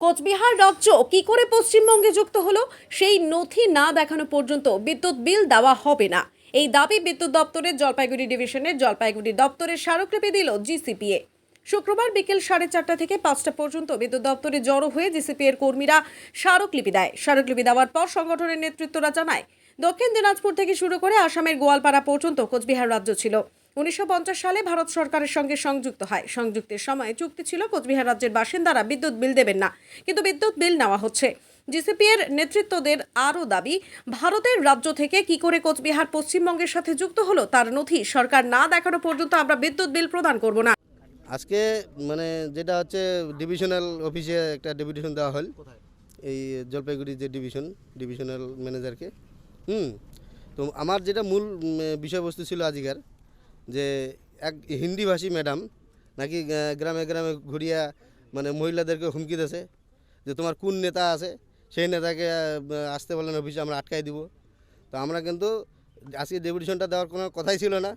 কোচবিহার রাজ্য কি করে পশ্চিমবঙ্গে যুক্ত হলো, সেই নথি না দেখানো পর্যন্ত বিদ্যুৎ বিল দেওয়া হবে না। এই দাবি বিদ্যুৎ দপ্তরের জলপাইগুড়ি ডিভিশনের জলপাইগুড়ি দপ্তরের স্মারকলিপি দিল জিসিপিএ। শুক্রবার বিকেল সাড়ে চারটা থেকে পাঁচটা পর্যন্ত বিদ্যুৎ দপ্তরে জড়ো হয়ে জিসিপি এর কর্মীরা স্মারকলিপি দেয়। স্মারকলিপি দেওয়ার পর সংগঠনের নেতৃত্বরা জানায়, দক্ষিণ দিনাজপুর থেকে শুরু করে আসামের গোয়ালপাড়া পর্যন্ত কোচবিহার রাজ্য ছিল। উনিশশো পঞ্চাশ সালে ভারত সরকারের সঙ্গে সংযুক্ত হয়। সংযুক্তের সময় চুক্তি ছিল কোচবিহার রাজ্যের বাসিন্দারা বিদ্যুৎ বিল দেবেন না। কিন্তু বিদ্যুৎ বিল নেওয়া হচ্ছে। জিসিপি এর নেতৃত্বদের আরও দাবি ভারতের রাজ্য থেকে কি করে কোচবিহার পশ্চিমবঙ্গের সাথে যুক্ত হলো তার নথি সরকার না দেখানো পর্যন্ত আমরা বিদ্যুৎ বিল প্রদান করব না। আজকে মানে যেটা হচ্ছে ডিভিশনাল অফিসে একটা ডেপুটেশন দেওয়া হল। এই জলপাইগুড়ি যে ডিভিশন ডিভিশনাল ম্যানেজারকে। হুম তো আমার যেটা মূল বিষয়বস্তু ছিল আজিকার যে এক হিন্দিভাষী ম্যাডাম নাকি গ্রামে গ্রামে ঘুরিয়া মানে মহিলাদেরকে হুমকি দিয়েছে যে তোমার কোন নেতা আছে? সেই নেতাকে আসতে বলেন অফিসে আমরা আটকাই দিব। তো আমরা কিন্তু আজকে ডেপুটেশনটা দেওয়ার কোনো কথাই ছিল না।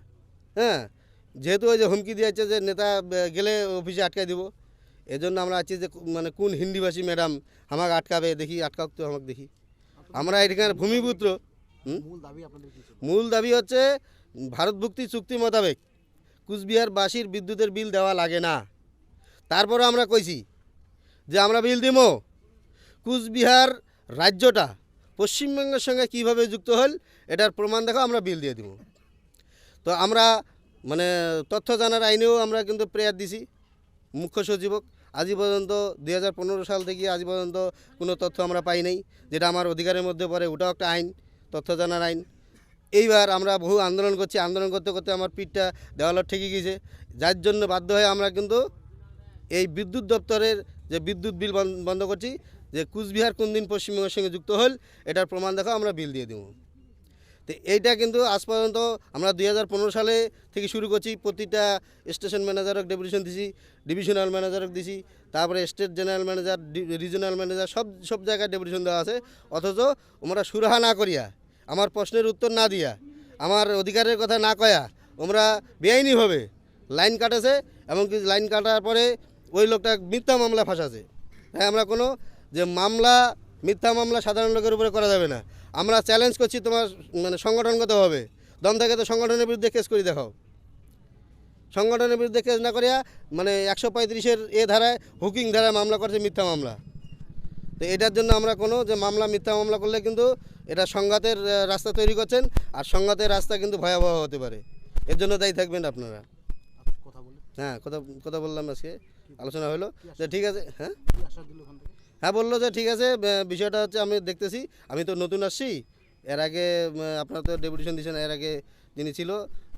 হ্যাঁ যেহেতু ওই যে হুমকি দিয়েছে যে নেতা গেলে অফিসে আটকাই দিব এজন্য আমরা আছি যে মানে কোন হিন্দিভাষী ম্যাডাম আমাকে আটকাবে? দেখি আটকাক তো আমাকে দেখি। আমরা এখানে ভূমিপুত্র? মূল দাবি হচ্ছে ভারতভুক্তি চুক্তি মোতাবেক কুচবিহারবাসীর বিদ্যুতের বিল দেওয়া লাগে না। তারপরে আমরা কইছি যে আমরা বিল দিব কুচবিহার রাজ্যটা পশ্চিমবঙ্গের সঙ্গে কীভাবে যুক্ত হল এটার প্রমাণ দেখো, আমরা বিল দিয়ে দিব তো আমরা মানে তথ্য জানার আইনেও আমরা কিন্তু প্রেয়ার দিছি, মুখ্য সচিবক। আজই পর্যন্ত দু হাজার পনেরো সাল থেকে আজ পর্যন্ত কোনো তথ্য আমরা পাই নাই, যেটা আমার অধিকারের মধ্যে পড়ে, ওটাও একটা আইন, তথ্য জানার আইন। এইবার আমরা বহু আন্দোলন করছি। আন্দোলন করতে করতে আমার পিঠটা দেওয়ালত ঠেকে গেছে যার জন্য বাধ্য হয়ে আমরা কিন্তু এই বিদ্যুৎ দপ্তরের যে বিদ্যুৎ বিল বন- বন্ধ করছি, যে কুচবিহার কোন দিন পশ্চিমবঙ্গের সঙ্গে যুক্ত হল, এটার প্রমাণ দেখো, আমরা বিল দিয়ে দেবো। তো এইটা কিন্তু আজ পর্যন্ত আমরা দু হাজার পনেরো সালে থেকে শুরু করছি, প্রতিটা স্টেশন ম্যানেজারক ডেপুটেশন দিছি, ডিভিশনাল ম্যানেজারক দিছি, তারপরে state general manager regional manager, সব সব জায়গায় ডেপুটেশন দেওয়া আছে, অথচ ওমরা সুরাহা না করিয়া আমার প্রশ্নের উত্তর না দিয়া, আমার অধিকারের কথা না কয়া ওমরা বেআইনিভাবে লাইন কাটেছে, এমনকি লাইন কাটার পরে ওই লোকটা মিথ্যা মামলা ফাঁসাছে। হ্যাঁ আমরা কোনো যে মামলা, মিথ্যা মামলা সাধারণ লোকের উপরে করা যাবে না। আমরা চ্যালেঞ্জ করছি তোমার মানে সংগঠনগতভাবে। দম তো সংগঠনের বিরুদ্ধে কেস করে, দেখাও। সংগঠনের বিরুদ্ধে কেস না করিয়া মানে একশো পঁয়ত্রিশের এ ধারায় হুকিং ধারায় মামলা করছে মিথ্যা মামলা। তো এটার জন্য আমরা কোনো যে মামলা মিথ্যা মামলা করলে কিন্তু এটা সংঘাতের রাস্তা তৈরি করছেন আর সংঘাতের রাস্তা কিন্তু ভয়াবহ হতে পারে। এর জন্য দায়ী থাকবেন আপনারা। হ্যাঁ কথা কথা বললাম আজকে। আলোচনা হলো। যে ঠিক আছে হ্যাঁ? হ্যাঁ বলল যে ঠিক আছে বিষয়টা হচ্ছে আমি দেখতেছি। আমি তো নতুন আসছি। এর আগে আপনারা তো ডেপুটেশন দিয়েছেন এর আগে যিনি ছিল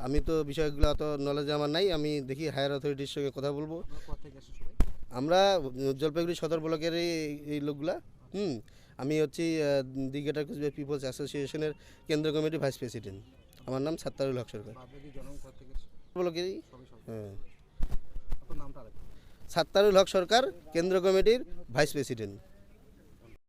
আমি তো বিষয়গুলো অত নলেজ আমার নাই আমি দেখি হায়ার অথরিটির সঙ্গে কথা বলব। আমরা জলপাইগুড়ি সদর ব্লকের এই লোকগুলা হুম। আমি হচ্ছি দিঘাটা কুচবিহার পিপলস অ্যাসোসিয়েশনের কেন্দ্র কমিটির ভাইস প্রেসিডেন্ট আমার নাম সাত্তারুল হক সরকার। ব্লকেরই? হ্যাঁ। সাত্তারুল হক সরকার কেন্দ্র কমিটির ভাইস প্রেসিডেন্ট